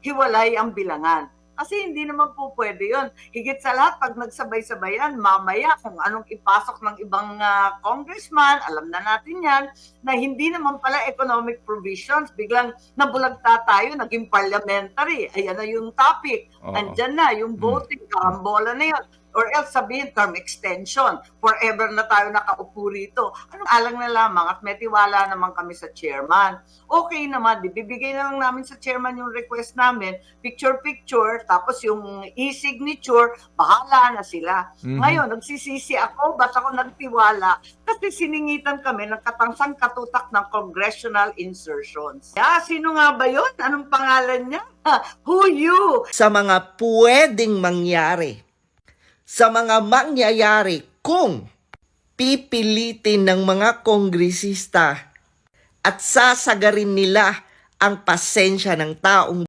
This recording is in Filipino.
hiwalay ang bilangan. Kasi hindi naman po pwede yun. Higit sa lahat, pag nagsabay-sabayan, mamaya kung anong ipasok ng ibang ah, congressman, alam na natin yan, na hindi naman pala economic provisions, biglang nabulagta tayo, naging parliamentary. Ayan na yung topic. Oo. Andyan na, yung Mm. voting, karambola na yun. Or else sabihin, term extension. Forever na tayo nakaupo rito. Anong alang na lamang at may tiwala naman kami sa chairman. Okay naman, di bibigay na lang namin sa chairman yung request namin, picture-picture, tapos yung e-signature, bahala na sila. Mhm. Ngayon, nagsisisi ako, ba't ako nagtiwala? Kasi siningitan kami ng katangsang katutak ng congressional insertions. Yeah, sino nga ba yun? Anong pangalan niya? Who you? sa mga pwedeng mangyari, sa mga mangyayari kung pipilitin ng mga kongresista at sasagarin nila ang pasensya ng taong